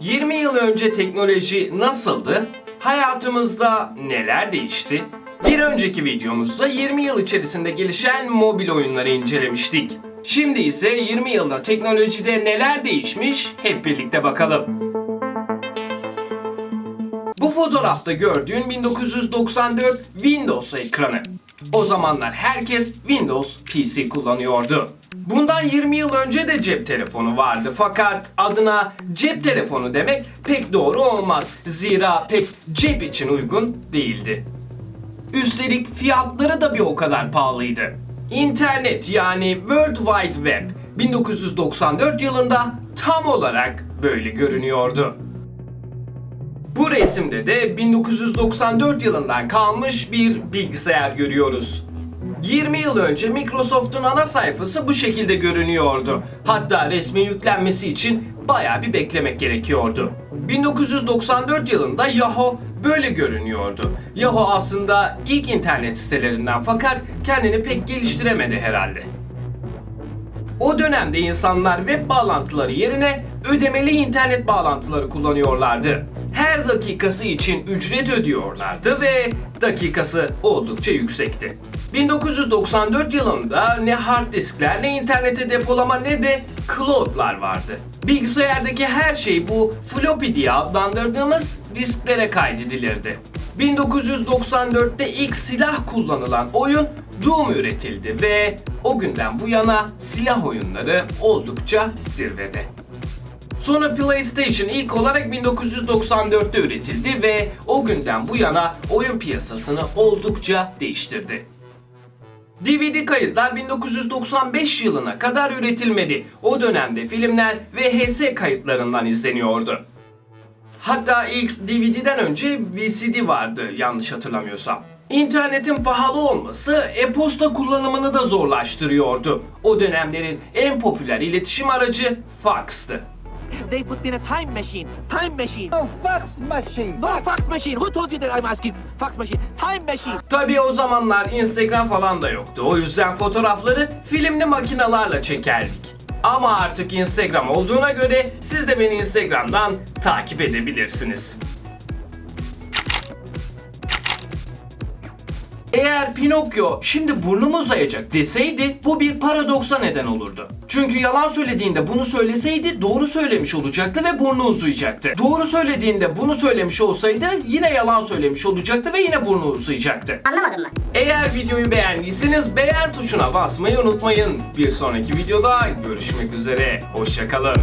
20 yıl önce teknoloji nasıldı? Hayatımızda neler değişti? Bir önceki videomuzda 20 yıl içerisinde gelişen mobil oyunları incelemiştik. Şimdi ise 20 yılda teknolojide neler değişmiş hep birlikte bakalım. Bu fotoğrafta gördüğün 1994 Windows ekranı. O zamanlar herkes Windows PC kullanıyordu. Bundan 20 yıl önce de cep telefonu vardı fakat adına cep telefonu demek pek doğru olmaz. Zira pek cep için uygun değildi. Üstelik fiyatları da bir o kadar pahalıydı. İnternet yani World Wide Web 1994 yılında tam olarak böyle görünüyordu. Bu resimde de 1994 yılından kalmış bir bilgisayar görüyoruz. 20 yıl önce Microsoft'un ana sayfası bu şekilde görünüyordu. Hatta resmin yüklenmesi için bayağı bir beklemek gerekiyordu. 1994 yılında Yahoo böyle görünüyordu. Yahoo aslında ilk internet sitelerinden fakat kendini pek geliştiremedi herhalde. O dönemde insanlar web bağlantıları yerine ödemeli internet bağlantıları kullanıyorlardı. Her dakikası için ücret ödüyorlardı ve dakikası oldukça yüksekti. 1994 yılında ne hard diskler ne internete depolama ne de cloud'lar vardı. Bilgisayardaki her şey bu floppy diye adlandırdığımız disklere kaydedilirdi. 1994'te ilk silah kullanılan oyun Doom üretildi ve o günden bu yana silah oyunları oldukça zirvede. Sonra PlayStation ilk olarak 1994'te üretildi ve o günden bu yana oyun piyasasını oldukça değiştirdi. DVD kayıtlar 1995 yılına kadar üretilmedi. O dönemde filmler VHS kayıtlarından izleniyordu. Hatta ilk DVD'den önce VCD vardı yanlış hatırlamıyorsam. İnternetin pahalı olması e-posta kullanımını da zorlaştırıyordu. O dönemlerin en popüler iletişim aracı fax'tı. They put me in a time machine. Time machine. No fax machine. No fax machine. Who told you that I'm asking fax machine? Time machine. Tabii o zamanlar Instagram falan da yoktu. O yüzden fotoğrafları filmli makinalarla çekerdik. Ama artık Instagram olduğuna göre siz de beni Instagram'dan takip edebilirsiniz. Eğer Pinokyo şimdi burnum uzayacak deseydi bu bir paradoksa neden olurdu. Çünkü yalan söylediğinde bunu söyleseydi doğru söylemiş olacaktı ve burnu uzayacaktı. Doğru söylediğinde bunu söylemiş olsaydı yine yalan söylemiş olacaktı ve yine burnu uzayacaktı. Anlamadın mı? Eğer videoyu beğendiyseniz beğen tuşuna basmayı unutmayın. Bir sonraki videoda görüşmek üzere. Hoşçakalın.